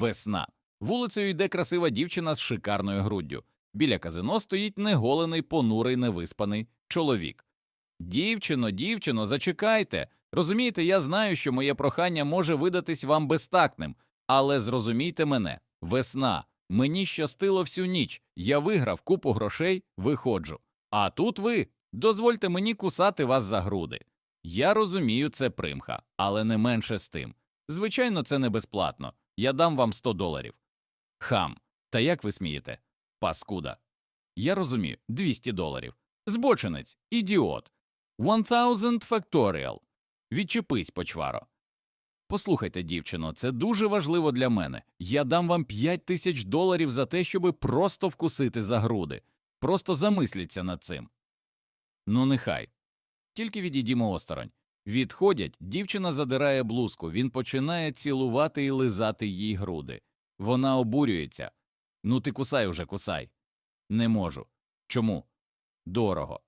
Весна. Вулицею йде красива дівчина з шикарною груддю. Біля казино стоїть неголений, понурий, невиспаний чоловік. Дівчино, дівчино, зачекайте. Розумієте, я знаю, що моє прохання може видатись вам безтактним, але зрозумійте мене весна. Мені щастило всю ніч. Я виграв купу грошей, виходжу. А тут ви. Дозвольте мені кусати вас за груди. Я розумію, це примха, але не менше з тим. Звичайно, це не безплатно. Я дам вам 100 доларів. Хам. Та як ви смієте? Паскуда. Я розумію, 200 доларів. Збочинець, ідіот. 1000 factorial. Відчепись, почваро. Послухайте, дівчино, це дуже важливо для мене. Я дам вам 5 тисяч доларів за те, щоби просто вкусити за груди. Просто замисліться над цим. Ну, нехай. Тільки відійдімо осторонь. Відходять, дівчина задирає блузку, він починає цілувати і лизати їй груди. Вона обурюється. Ну ти кусай уже, кусай. Не можу. Чому? Дорого.